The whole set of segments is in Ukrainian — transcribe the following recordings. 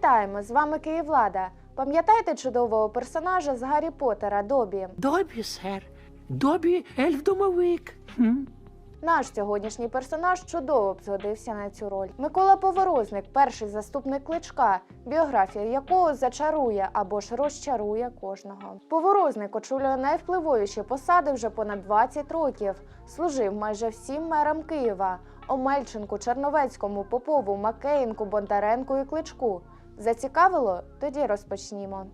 Вітаємо! З вами Київлада. Пам'ятаєте чудового персонажа з Гаррі Поттера Добі? Добі, сер. Добі ельф-домовик. Наш сьогоднішній персонаж чудово б згодився на цю роль. Микола Поворозник, перший заступник кличка, біографія якого зачарує або ж розчарує кожного. Поворозник очолює найвпливовіші посади вже понад 20 років. Служив майже всім мерам Києва: Омельченку, Черновецькому, Попову, Макеєнку, Бондаренку і Кличку. Зацікавило? Тоді розпочнімо.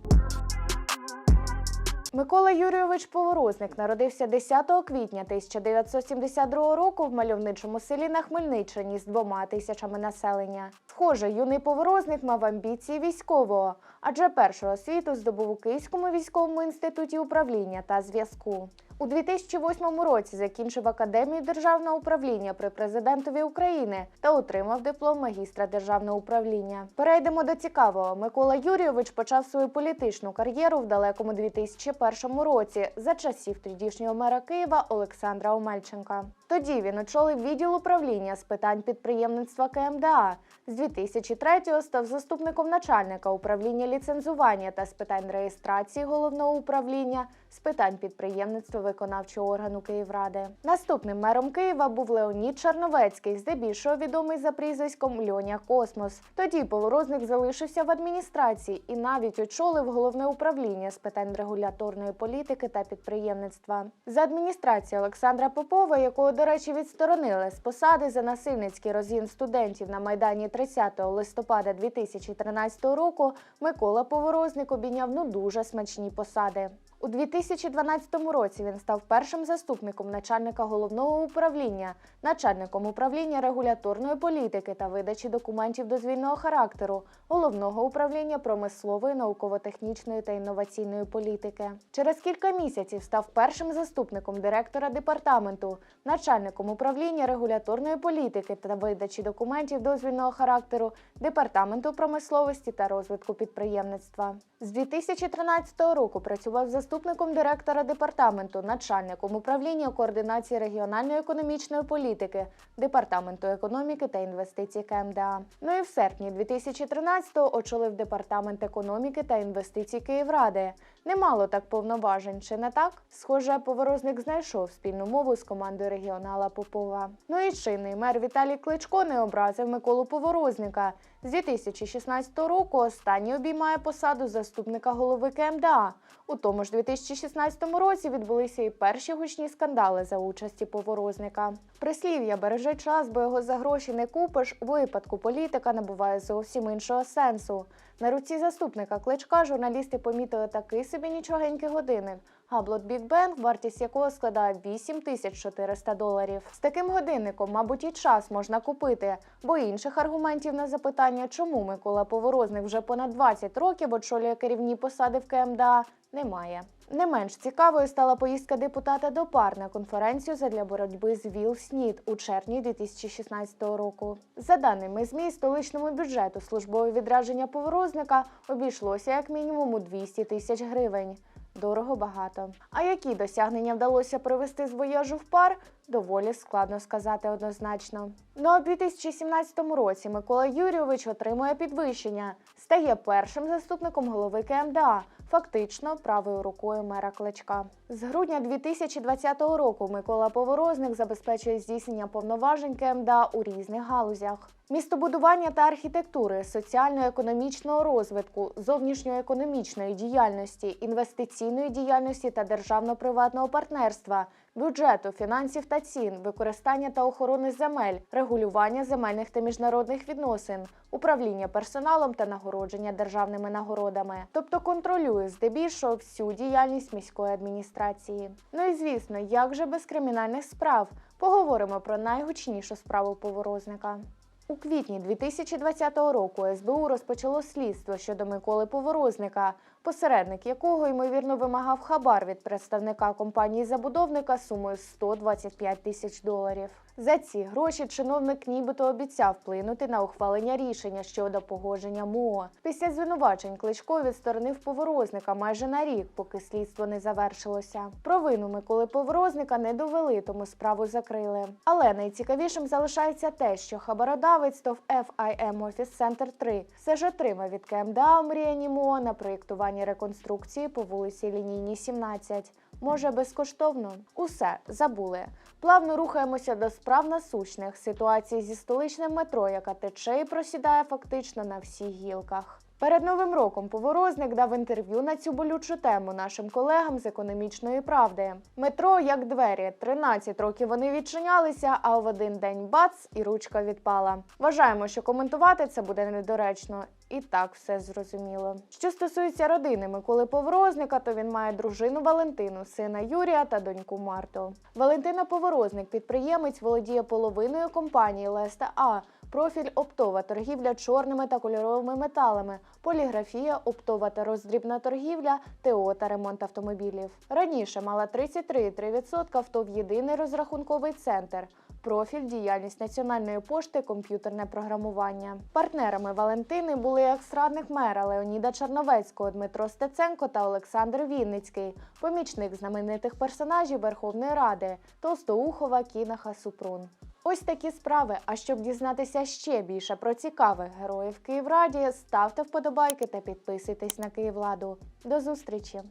Микола Юрійович Поворозник народився 10 квітня 1972 року в мальовничому селі на Хмельниччині з двома тисячами населення. Схоже, юний Поворозник мав амбіції військового, адже першу освіту здобув у Київському військовому інституті управління та зв'язку. У 2008 році закінчив Академію державного управління при президентові України та отримав диплом магістра державного управління. Перейдемо до цікавого. Микола Юрійович почав свою політичну кар'єру в далекому 2001 році за часів тодішнього мера Києва Олександра Омельченка. Тоді він очолив відділ управління з питань підприємництва КМДА. З 2003-го став заступником начальника управління ліцензування та з питань реєстрації головного управління з питань підприємництва виконавчого органу Київради. Наступним мером Києва був Леонід Черновецький, здебільшого відомий за прізвиськом Льоня Космос. Тоді Поворозник залишився в адміністрації і навіть очолив головне управління з питань регуляторної політики та підприємництва. За адміністрації Олександра Попова, якого, до речі, відсторонили з посади за насильницький розгін студентів на майдані 30 листопада 2013 року, Микола Поворозник обійняв ну дуже смачні посади. У 2012 році він став першим заступником начальника головного управління, начальником управління регуляторної політики та видачі документів дозвільного характеру, головного управління промислової, науково-технічної та інноваційної політики. Через кілька місяців став першим заступником директора департаменту, начальником управління регуляторної політики та видачі документів дозвільного характеру департаменту промисловості та розвитку підприємництва. З 2013 року працював заступником директора департаменту, начальником управління координації регіональної економічної політики, департаменту економіки та інвестицій КМДА. Ну і в серпні 2013-го очолив департамент економіки та інвестицій Київради. Немало так повноважень, чи не так? Схоже, поворозник знайшов спільну мову з командою регіонала Попова. Ну і чинний мер Віталій Кличко не образив Миколу Поворозника. З 2016 року останній обіймає посаду заступника голови КМДА. У тому ж 2016 році відбулися і перші гучні скандали за участі поворозника. Прислів'я бережи час, бо його за гроші не купиш. У випадку політика набуває зовсім іншого сенсу. На руці заступника кличка журналісти помітили такий собі нічогенький годинник. Габлот Біг Бенг, вартість якого складає 8400 доларів. З таким годинником, мабуть, і час можна купити, бо інших аргументів на запитання, чому Микола Поворозник вже понад 20 років очолює керівні посади в КМДА, немає. Не менш цікавою стала поїздка депутата до пар на конференцію задля боротьби з ВІЛ-СНІД у червні 2016 року. За даними ЗМІ, столичному бюджету службове відраження поворозника обійшлося як мінімум у 200 тисяч гривень. Дорого багато. А які досягнення вдалося привести з вояжу в пар, доволі складно сказати однозначно. Ну а у 2017 році Микола Юрійович отримує підвищення, стає першим заступником голови КМДА, фактично правою рукою мера Кличка. З грудня 2020 року Микола Поворозник забезпечує здійснення повноважень КМДА у різних галузях. Містобудування та архітектури, соціально-економічного розвитку, зовнішньоекономічної діяльності, інвестиційної діяльності та державно-приватного партнерства, бюджету, фінансів та цін, використання та охорони земель, регулювання земельних та міжнародних відносин, управління персоналом та нагородження державними нагородами, тобто контролює здебільшого всю діяльність міської адміністрації. Ну і звісно, як же без кримінальних справ? Поговоримо про найгучнішу справу поворозника. У квітні 2020 року СБУ розпочало слідство щодо Миколи Поворозника, посередник якого ймовірно вимагав хабар від представника компанії забудовника сумою 125 тисяч доларів. За ці гроші чиновник нібито обіцяв вплинути на ухвалення рішення щодо погодження МО. Після звинувачень Кличко відсторонив поворозника майже на рік, поки слідство не завершилося. Провину Миколи Поворозника не довели, тому справу закрили. Але найцікавішим залишається те, що хабародавець ТОВ FIM Office Center 3 все ж отримав від КМДА омріяні МО на проєктуванні реконструкції по вулиці Лінійній 17. Може, безкоштовно? Усе забули. Плавно рухаємося до справ насущних ситуацій зі столичним метро, яка тече і просідає фактично на всіх гілках. Перед новим роком Поворозник дав інтерв'ю на цю болючу тему нашим колегам з економічної правди. Метро як двері. 13 років вони відчинялися, а в один день бац і ручка відпала. Вважаємо, що коментувати це буде недоречно. І так все зрозуміло. Що стосується родини Миколи Поворозника, то він має дружину Валентину, сина Юрія та доньку Марту. Валентина Поворозник, підприємець, володіє половиною компанії Леста А. Профіль оптова торгівля чорними та кольоровими металами, поліграфія, оптова та роздрібна торгівля, ТО та ремонт автомобілів. Раніше мала 33,3% в ТОВ єдиний розрахунковий центр. Профіль діяльність національної пошти, комп'ютерне програмування. Партнерами Валентини були екс-радник мера Леоніда Черновецького, Дмитро Стеценко та Олександр Вінницький, помічник знаменитих персонажів Верховної Ради Толстоухова, Кінаха, Супрун. Ось такі справи. А щоб дізнатися ще більше про цікавих героїв Київраді, ставте вподобайки та підписуйтесь на Київладу. До зустрічі!